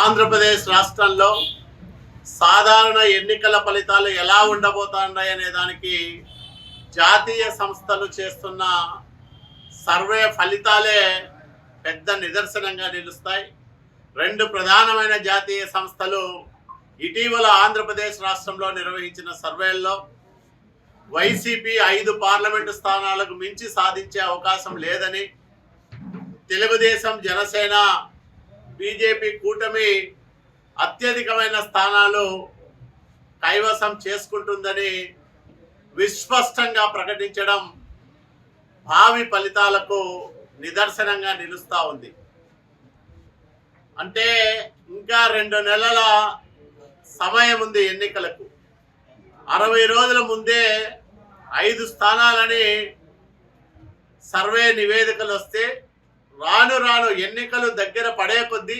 ఆంధ్రప్రదేశ్ రాష్ట్రంలో సాధారణ ఎన్నికల ఫలితాలు ఎలా ఉండబోతున్నాయి అనే దానికి జాతీయ సంస్థలు చేస్తున్న సర్వే ఫలితాలే పెద్ద నిదర్శనంగా నిలుస్తాయి. రెండు ప్రధానమైన జాతీయ సంస్థలు ఇటీవల ఆంధ్రప్రదేశ్ రాష్ట్రంలో నిర్వహించిన సర్వేల్లో వైసీపీ ఐదు పార్లమెంటు స్థానాలకు మించి సాధించే అవకాశం లేదని తెలుగుదేశం జనసేన బీజేపీ కూటమి అత్యధికమైన స్థానాలు కైవసం చేసుకుంటుందని విస్పష్టంగా ప్రకటించడం భావి ఫలితాలకు నిదర్శనంగా నిలుస్తూ ఉంది. అంటే ఇంకా రెండు నెలల సమయం ఉంది ఎన్నికలకు. అరవై రోజుల ముందే ఐదు స్థానాలని సర్వే నివేదికలు వస్తే రాను రాను ఎన్నికలు దగ్గర పడే కొద్దీ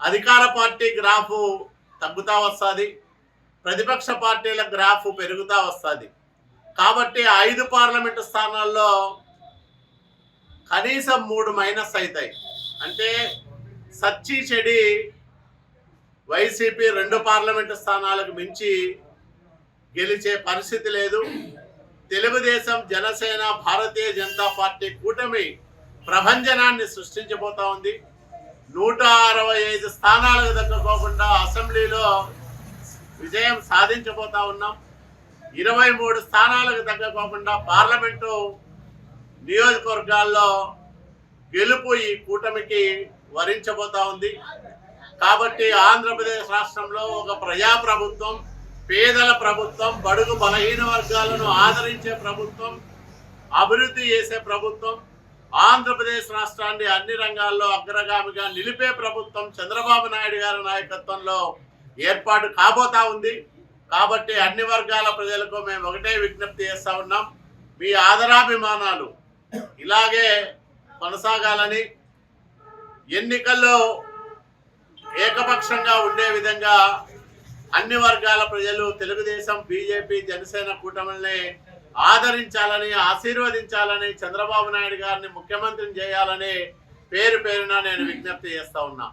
అధికార పార్టీ గ్రాఫు తగ్గుతా వస్తుంది ప్రతిపక్ష పార్టీల గ్రాఫ్ పెరుగుతా వస్తుంది. కాబట్టి ఐదు పార్లమెంటు స్థానాల్లో కనీసం మూడు మైనస్ అవుతాయి అంటే సచ్చి చెడి వైసీపీ రెండు పార్లమెంటు స్థానాలకు మించి గెలిచే పరిస్థితి లేదు. తెలుగుదేశం జనసేన భారతీయ జనతా పార్టీ కూటమి ప్రభంజనాన్ని సృష్టించబోతా ఉంది. నూట అరవై ఐదు స్థానాలకు దక్కకోకుండా అసెంబ్లీలో విజయం సాధించబోతా ఉన్నాం. ఇరవై మూడు స్థానాలకు తగ్గకోకుండా పార్లమెంటు నియోజకవర్గాల్లో గెలుపు ఈ కూటమికి వరించబోతా ఉంది. కాబట్టి ఆంధ్రప్రదేశ్ రాష్ట్రంలో ఒక ప్రజాప్రభుత్వం పేదల ప్రభుత్వం బడుగు బలహీన వర్గాలను ఆదరించే ప్రభుత్వం అభివృద్ధి చేసే ప్రభుత్వం ఆంధ్రప్రదేశ్ రాష్ట్రాన్ని అన్ని రంగాల్లో అగ్రగామిగా నిలిపే ప్రభుత్వం చంద్రబాబు నాయుడు గారి నాయకత్వంలో ఏర్పాటు కాబోతా ఉంది. కాబట్టి అన్ని వర్గాల ప్రజలకు మేము ఒకటే విజ్ఞప్తి చేస్తా ఉన్నాం. మీ ఆదరాభిమానాలు ఇలాగే కొనసాగాలని ఎన్నికల్లో ఏకపక్షంగా ఉండే విధంగా అన్ని వర్గాల ప్రజలు తెలుగుదేశం బీజేపీ జనసేన కూటమిని ఆదరించాలని ఆశీర్వదించాలని చంద్రబాబు నాయుడు గారిని ముఖ్యమంత్రిని చేయాలని పేరు పేరున నేను విజ్ఞప్తి చేస్తా ఉన్నా.